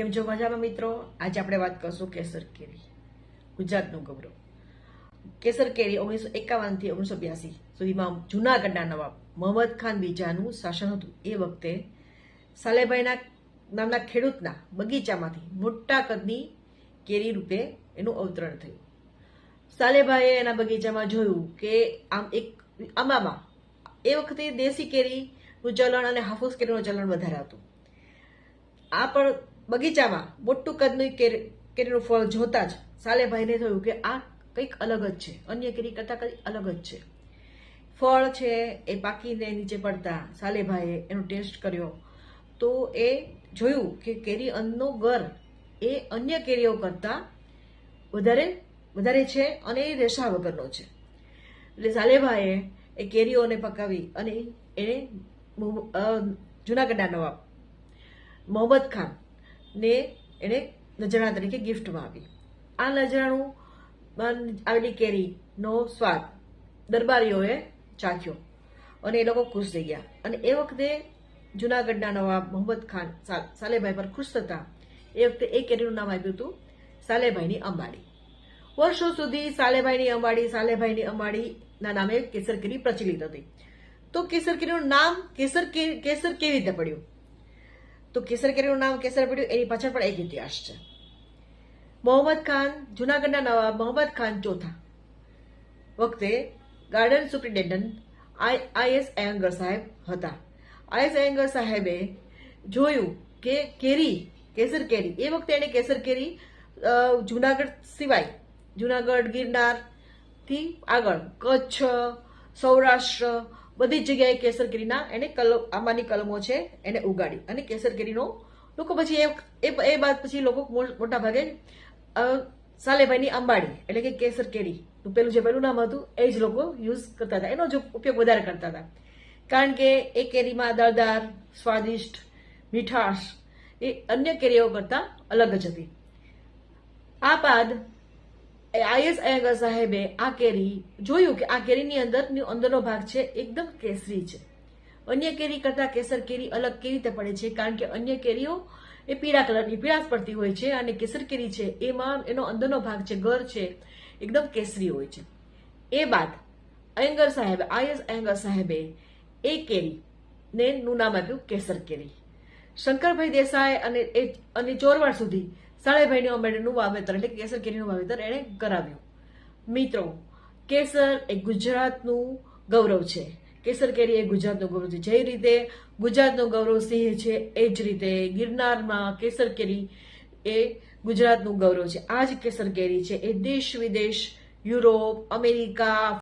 કેમ છો મજામાં મિત્રો? આજે આપણે વાત કરશું કેસર કેરી. ગુજરાતનું ગૌરવ. કેસર કેરી ઓગણીસો એકાવનથી ઓગણીસો બ્યાસી સુધીમાં જુનાગઢના નવાબ મોહમ્મદ ખાન બીજાનું શાસન હતું. એ વખતે સાલેભાઈના નામના ખેડૂતના બગીચામાંથી મોટા કદની કેરી રૂપે એનું અવતરણ થયું. સાલેભાઈએ એના બગીચામાં જોયું કે આમ એક આંબામાં એ વખતે દેશી કેરીનું ચલણ અને હાફૂસ કેરીનું ચલણ વધારે હતું. આ પણ બગીચામાં મોટું કદનું કેરી, કેરીનું ફળ જોતા જ સાલેભાઈને થયું કે આ કંઈક અલગ જ છે. અન્ય કેરી કરતાં કંઈક અલગ જ છે. ફળ છે એ પાકીને નીચે પડતા સાલેભાઈએ એનો ટેસ્ટ કર્યો તો એ જોયું કે કેરી અન્નનો ગર એ અન્ય કેરીઓ કરતાં વધારે વધારે છે અને એ રેસા વગરનો છે. એટલે સાલેભાઈએ એ કેરીઓને પકાવી અને એને જૂનાગઢના નવાબ, મોહમ્મદ ખાન ને એણે નજરાણા તરીકે ગિફ્ટમાં આપી આ નજરાણું આવેલી કેરીનો સ્વાદ દરબારીઓએ ચાખ્યો અને એ લોકો ખુશ થઈ ગયા. અને એ વખતે જુનાગઢના નવાબ મોહમ્મદ ખાન સાલેભાઈ પર ખુશ થતા એ વખતે એ કેરીનું નામ આપ્યું હતું સાલેભાઈની અંબાડી. વર્ષો સુધી સાલેભાઈની અંબાડી, સાલેભાઈની અંબાડીના નામે કેસર કેરી પ્રચલિત હતી. તો કેસર કેરીનું નામ કેસર કેસર કેવી રીતે પડ્યું? તો કેસર કેરીનું નામ કેસર પડ્યું, એની પાછળ પણ એક ઇતિહાસ છે. મોહમ્મદ ખાન, જૂનાગઢના નવાબ મોહમ્મદ ખાન ચોથા. વખતે ગાર્ડન સુપ્રિન્ટેન્ડન્ટ આઈએસ એંગર સાહેબ હતા. આઈએસ એંગર સાહેબે જોયું કે કેરી, કેસર કેરી, એ વખતે એણે કેસર કેરી જુનાગઢ સિવાય, જૂનાગઢ ગિરનારથી આગળ કચ્છ, સૌરાષ્ટ્ર બધી જ જગ્યાએ કેસર કેરીના એને કલમ, આંબાની કલમો છે, એને ઉગાડી. અને કેસર કેરીનો લોકો પછી એ, એ- બાદ પછી લોકો મોટા ભાગે સાલેભાઈની અંબાડી એટલે કે કેસર કેરી પેલું જે પેલું નામ હતું, એ જ લોકો યુઝ કરતા હતા. એનો જ ઉપયોગ વધારે કરતા હતા. કારણ કે એ કેરીમાં દળદાર, સ્વાદિષ્ટ, મીઠાશ, એ અન્ય કેરીઓ કરતાં અલગ જ હતી. આ બાદ આઈએસ સાહેબે આ કેરી જોયું કે આ કેરીની અંદર અંદરનો ભાગ છે એકદમ કેસરી છે. અન્ય કેરી કરતા કેસર કેરી અલગ કેવી રીતે પડે છે? કારણ કે અન્ય કેરીઓ એ પીળા કલરની, પીળાશ પડતી હોય છે અને કેસર કેરી છે એમાં એનો અંદરનો ભાગ છે, ઘર છે, એકદમ કેસરી હોય છે. એ બાદ અયંગર સાહેબ, આઈએસ અયંગર સાહેબે એ કેરી નું નામ આપ્યું કેસર કેરી. શંકરભાઈ દેસાઈ અને એ, અને ચોરવાડ સુધી સાળેભાઈની આંબેડકરનું વાવેતર એટલે કેસર કેરીનું વાવેતર એણે કરાવ્યું. મિત્રો, કેસર એ ગુજરાતનું ગૌરવ છે. કેસર કેરી એ ગુજરાતનું ગૌરવ છે. જે રીતે ગુજરાતનું ગૌરવ સિંહ છે, એ જ રીતે ગિરનારમાં કેસર કેરી એ ગુજરાતનું ગૌરવ છે. આ જ કેસર કેરી છે. એ દેશ વિદેશ યુરોપ, અમેરિકા